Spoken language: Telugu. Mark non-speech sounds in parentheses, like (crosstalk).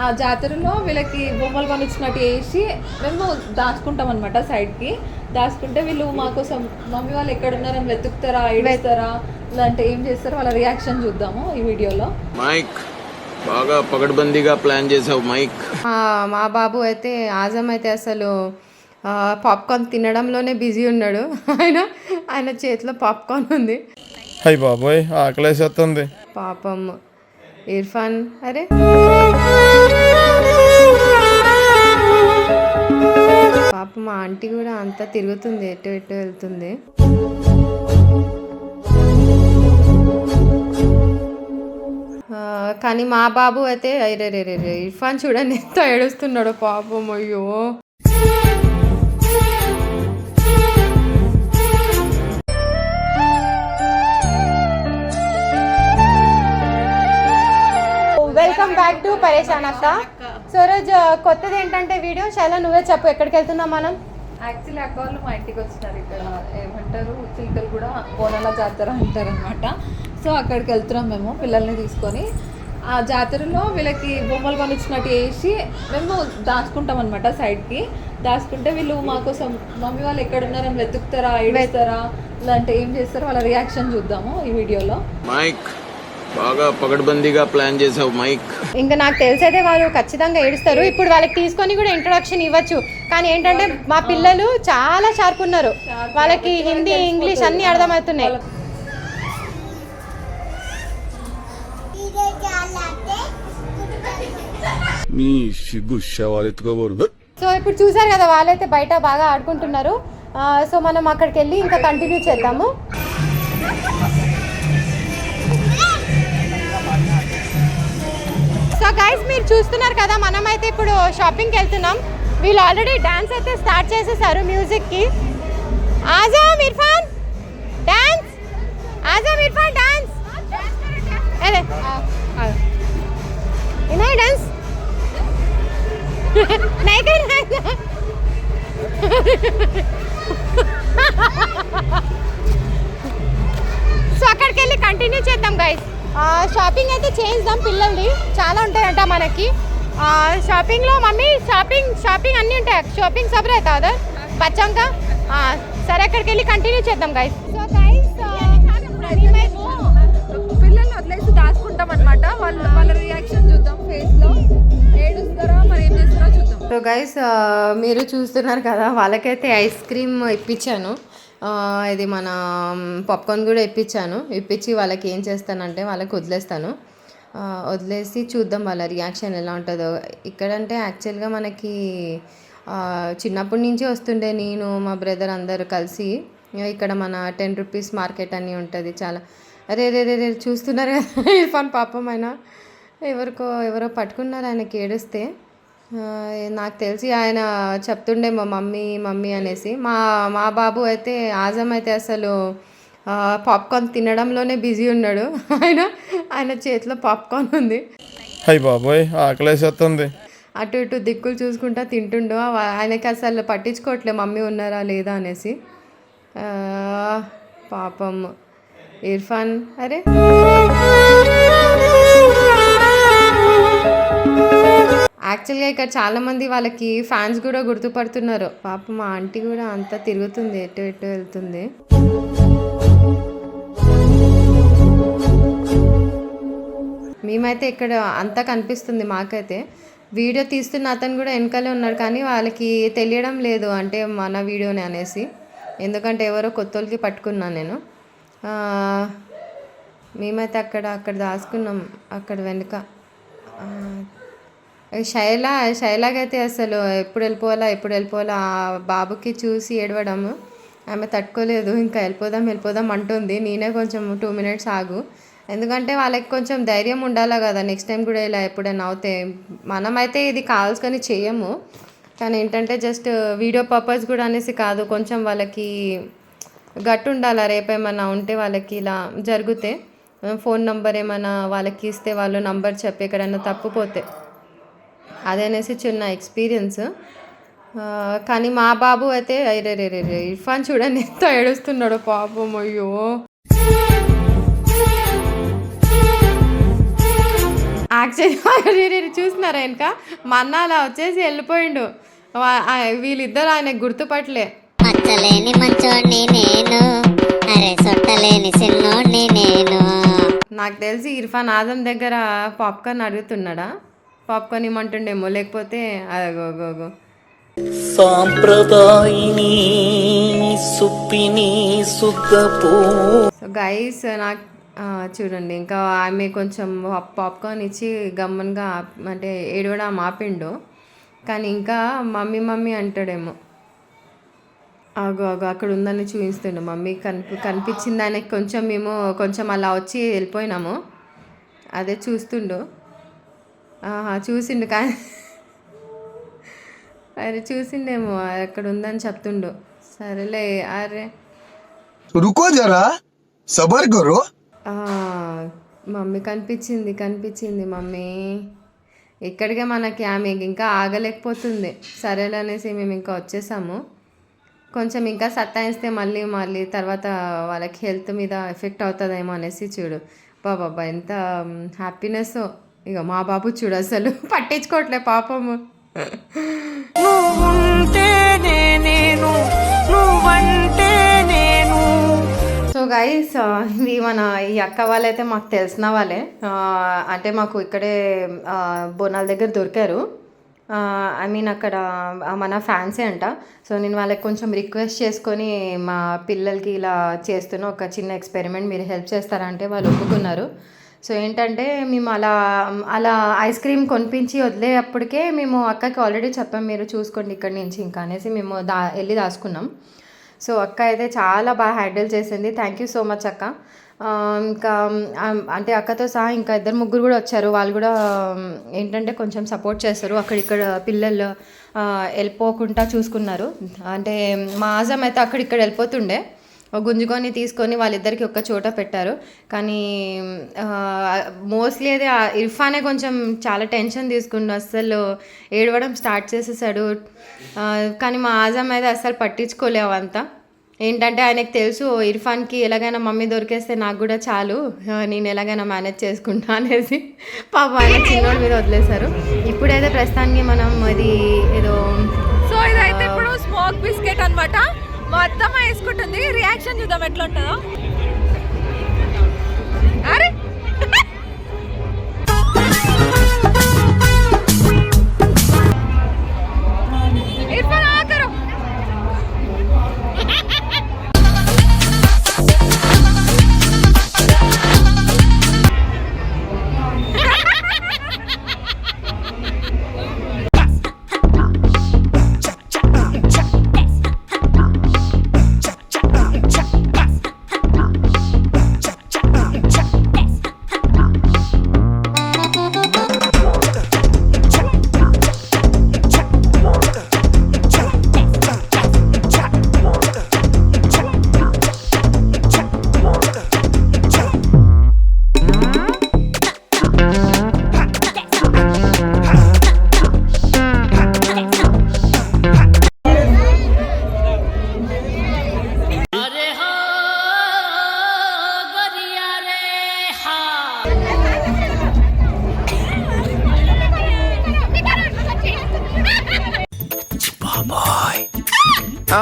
ఆ జాతరలో వీళ్ళకి బొమ్మలు కొనిచ్చినట్టు వేసి మేము దాచుకుంటాం అనమాట సైడ్కి. దాచుకుంటే వీళ్ళు మా కోసం మమ్మీ వాళ్ళు ఎక్కడ ఉన్నారని వెతుకుతారా? ఏడుస్తారా? లేదంటే ఏం చేస్తారో వాళ్ళ రియాక్షన్ చూద్దాము ఈ వీడియోలో. మైక్ బాగా పగడ్బందీగా ప్లాన్ చేసావు మైక్. ఆ, మా బాబు అయితే ఆజం అయితే అసలు ఆ, పాప్కార్న్ తినడంలోనే బిజీ ఉన్నాడు. ఆయన ఆయన చేతిలో పాప్కార్న్ ఉంది. అయ్యి బాబోయ్ ఆకలేసేస్తుంది పాపం. ఇర్ఫాన్ అరే. పాపం మా ఆంటీ కూడా అంతా తిరుగుతుంది ఎటు ఎటు వెళ్తుంది. కానీ మా బాబు అయితే అరే రే రే ఇర్ఫాన్ చూడండి ఎంత ఏడుస్తున్నాడు పాపం అయ్యో. పరేషాన్ అక్క సో రోజు కొత్తది ఏంటంటే వీడియో? చాలా నువ్వే చెప్పు ఎక్కడికి వెళ్తున్నాం మనం? యాక్చువల్లీ అక్క వాళ్ళు మా ఇంటికి వచ్చినారు. ఇక్కడ ఏమంటారు? చిలుకలు కూడా బోనాల జాతర అంటారు అనమాట సో అక్కడికి వెళ్తున్నాం మేము పిల్లల్ని తీసుకొని. ఆ జాతరలో వీళ్ళకి బొమ్మలు కొనిచ్చినట్టు వేసి మేము దాచుకుంటాం అనమాట సైడ్కి. దాచుకుంటే వీళ్ళు మా కోసం మమ్మీ వాళ్ళు ఎక్కడ ఉన్నారని వెతుకుతారా? ఏడుస్తారా? లేదంటే ఏం చేస్తారో వాళ్ళ రియాక్షన్ చూద్దాము ఈ వీడియోలో. మైక్. బాగా పగడ్బందీగా ప్లాన్ చేసావు మైక్. ఇంకా నాకు తెలిసైతే వాళ్ళు ఖచ్చితంగా ఏడుస్తారు. ఇప్పుడు వాళ్ళకి తీసుకొని కూడా ఇంట్రొడక్షన్ ఇవ్వచ్చు. కానీ ఏంటంటే మా పిల్లలు చాలా షార్ప్ ఉన్నారు. వాళ్ళకి హిందీ ఇంగ్లీష్ అన్ని అర్థమవుతున్నాయి. సిగ్గు సో ఇప్పుడు చూసారు కదా వాళ్ళైతే బయట బాగా ఆడుకుంటున్నారు. సో మనం అక్కడికి వెళ్ళి ఇంకా కంటిన్యూ చేద్దాము. గైస్ మీరు చూస్తున్నారు కదా మనమైతే ఇప్పుడు షాపింగ్కి వెళ్తున్నాం. వీళ్ళు ఆల్రెడీ డ్యాన్స్ అయితే స్టార్ట్ చేసేసారు మ్యూజిక్కి Azam Irfan dance Azam Irfan dance dance so అక్కడికి వెళ్ళి కంటిన్యూ చేద్దాం గైస్ షాపింగ్ అయితే చేద్దాం పిల్లల్ని. చాలా ఉంటాయంట మనకి. షాపింగ్లో మమ్మీ షాపింగ్ షాపింగ్ అన్నీ ఉంటాయి? షాపింగ్ సబ్ రైతా అదర్ బచ్చంగా? సరే అక్కడికి వెళ్ళి కంటిన్యూ చేద్దాం గైస్ సో గైస్ పిల్లల్ని వదిలేసి దాచుకుంటాం అనమాట వాళ్ళ వాళ్ళ రియాక్షన్ చూద్దాం ఫేస్లో ఏడుస్తారా మరి ఏం చేస్తారో చూద్దాం. సో గైస్ మీరు చూస్తున్నారు కదా వాళ్ళకైతే ఐస్ క్రీమ్ ఇప్పించాను. ఇది మన పాప్కార్న్ కూడా ఇప్పించాను. ఇప్పించి వాళ్ళకి ఏం చేస్తానంటే వాళ్ళకి వదిలేస్తాను. వదిలేసి చూద్దాం వాళ్ళ రియాక్షన్ ఎలా ఉంటుందో. ఇక్కడంటే యాక్చువల్గా మనకి చిన్నప్పటి నుంచి వస్తుండే నేను మా బ్రదర్ అందరు కలిసి. ఇక్కడ మన టెన్ రూపీస్ మార్కెట్ అని ఉంటుంది చాలా. అరే రే రే రే చూస్తున్నారు కదా (laughs) ఇర్ఫాన్ పాపం అయినా. ఎవరికో ఎవరో పట్టుకున్నారు ఆయనకి ఏడుస్తే. నాకు తెలిసి ఆయన చెప్తుండే మా మమ్మీ మమ్మీ అనేసి. మా మా బాబు అయితే ఆజం అయితే అసలు పాప్కార్న్ తినడంలోనే బిజీ ఉన్నాడు. (laughs) ఆయన ఆయన చేతిలో పాప్కార్న్ ఉంది. అయ్యి బాబోయ్ ఆకలేసేస్తుంది అటు ఇటు దిక్కులు చూసుకుంటా తింటుండు. ఆయనకి అసలు పట్టించుకోవట్లే మమ్మీ ఉన్నారా లేదా అనేసి. పాపం ఇర్ఫాన్ అరే. యాక్చువల్గా ఇక్కడ చాలామంది వాళ్ళకి ఫ్యాన్స్ కూడా గుర్తుపడుతున్నారు. పాప మా ఆంటీ కూడా అంతా తిరుగుతుంది ఎటు ఎటు వెళ్తుంది. మేమైతే ఇక్కడ అంతా కనిపిస్తుంది మాకైతే. వీడియో తీస్తున్న అతను కూడా వెనకాలే ఉన్నాడు కానీ వాళ్ళకి తెలియడం లేదు అంటే మన వీడియోనే అనేసి. ఎందుకంటే ఎవరో కొత్తోళ్ళకి పట్టుకున్నాను నేను. మేమైతే అక్కడ అక్కడ దాచుకున్నాం అక్కడ వెనుక. శైల శైలాగైతే అసలు ఎప్పుడు వెళ్ళిపోవాలా ఎప్పుడు వెళ్ళిపోవాలా బాబుకి చూసి ఏడవడము. ఆమె తట్టుకోలేదు ఇంకా వెళ్ళిపోదాం వెళ్ళిపోదాం అంటుంది. నేనే కొంచెం టూ మినిట్స్ ఆగు. ఎందుకంటే వాళ్ళకి కొంచెం ధైర్యం ఉండాలి కదా నెక్స్ట్ టైం కూడా ఇలా ఎప్పుడైనా అవుతే. మనమైతే ఇది కావాల్సుకొని చేయము. కానీ ఏంటంటే జస్ట్ వీడియో పర్పస్ కూడా అనేసి కాదు కొంచెం వాళ్ళకి గట్టు ఉండాలా రేపు ఏమైనా ఉంటే వాళ్ళకి ఇలా జరిగితే. ఫోన్ నంబర్ ఏమైనా వాళ్ళకి ఇస్తే వాళ్ళు నంబర్ చెప్పి ఎక్కడైనా తప్పిపోతే. అదనేసి చిన్న ఎక్స్పీరియన్స్. కానీ మా బాబు అయితే అరే రే రే రే ఇర్ఫాన్ చూడండి ఎంత ఏడుస్తున్నాడు పాపం అయ్యో. యాక్చువల్లీ (laughs) చూస్తున్నారా వెనక? మా అన్న అలా వచ్చేసి వెళ్ళిపోయిండు. వీళ్ళిద్దరు ఆయన గుర్తుపట్టలే. మచ్చలేని మంచోడిని నేను అరే సొట్టలేని నేను. నాకు తెలిసి ఇర్ఫాన్ ఆదం దగ్గర పాప్కార్న్ అడుగుతున్నాడా? పాప్కార్న్ ఇమ్మంటుండేమో లేకపోతే సాంప్రదాయిని సుప్పిని సో గైస్ నాకు చూడండి ఇంకా ఆమె కొంచెం పాప్కార్న్ ఇచ్చి గమ్మన్గా అంటే ఏడవడం ఆపిండు. కానీ ఇంకా మమ్మీ మమ్మీ అంటాడేమో. ఆగు ఆగు అక్కడ ఉందని చూపిస్తుండు మమ్మీ. కనిపి కనిపించింది ఆయనకి కొంచెం మేము కొంచెం అలా వచ్చి వెళ్ళిపోయినాము. అదే చూస్తుండు. చూసిండు కానీ. అరే చూసిండేమో అక్కడ ఉందని చెప్తుండు. సరేలే అరే. రుకో జరా సబర్ గురు. మమ్మీ కనిపించింది కనిపించింది మమ్మీ. ఇక్కడికే మనకి ఆమె ఇంకా ఆగలేకపోతుంది. సరేలే అనేసి మేము ఇంకా వచ్చేసాము. కొంచెం ఇంకా సత్తాయిస్తే మళ్ళీ మళ్ళీ తర్వాత వాళ్ళకి హెల్త్ మీద ఎఫెక్ట్ అవుతుందేమో అనేసి చూడు. బాబా ఎంత హ్యాపీనెస్ ఇక మా బాబు చూడు అసలు (laughs) పట్టించుకోవట్లే పాపము. సో గైస్ ఇది మన ఈ అక్క వాళ్ళైతే మాకు తెలిసిన వాళ్ళే. అంటే మాకు ఇక్కడే బోనాల దగ్గర దొరికారు. ఐ మీన్ అక్కడ మన ఫ్యాన్సీ అంట. సో నేను వాళ్ళకి కొంచెం రిక్వెస్ట్ చేసుకొని మా పిల్లలకి ఇలా చేస్తున్న ఒక చిన్న ఎక్స్పెరిమెంట్ మీరు హెల్ప్ చేస్తారంటే వాళ్ళు ఒప్పుకున్నారు. సో ఏంటంటే మేము అలా అలా ఐస్ క్రీమ్ కొనిపించి వదిలేటప్పటికే మేము అక్కకి ఆల్రెడీ చెప్పాం మీరు చూసుకోండి ఇక్కడి నుంచి ఇంకా అనేసి మేము దా వెళ్ళి దాచుకున్నాం. సో అక్క అయితే చాలా బాగా హ్యాండిల్ చేసింది. థ్యాంక్ యూ సో మచ్ అక్క. ఇంకా అంటే అక్కతో సహా ఇంకా ఇద్దరు ముగ్గురు కూడా వచ్చారు. వాళ్ళు కూడా ఏంటంటే కొంచెం సపోర్ట్ చేస్తారు. అక్కడ ఇక్కడ పిల్లలు వెళ్ళిపోకుండా చూసుకున్నారు. అంటే మా ఆజం అయితే అక్కడ ఇక్కడ వెళ్ళిపోతుండే. గుంజుకొని తీసుకొని వాళ్ళిద్దరికి ఒక్క చోట పెట్టారు. కానీ మోస్ట్లీ అది ఇర్ఫానే కొంచెం చాలా టెన్షన్ తీసుకుండు. అస్సలు ఏడవడం స్టార్ట్ చేసేసాడు. కానీ మా ఆజం అయితే అస్సలు పట్టించుకోలే అవంతా ఏంటంటే ఆయనకు తెలుసు ఇర్ఫాన్కి ఎలాగైనా మమ్మీ దొరికేస్తే నాకు కూడా చాలు. నేను ఎలాగైనా మేనేజ్ చేసుకుంటా అనేసి పాప ఆయన చిన్నోడి మీద వదిలేశారు. ఇప్పుడైతే ప్రస్తుతానికి మనం అది ఏదో సో ఇదైతే ఇప్పుడు స్మోక్ బిస్కెట్ అన్నమాట. మొత్తం వేసుకుంటుంది రియాక్షన్ చూద్దాం ఎట్లా ఉంటుందో ఆ,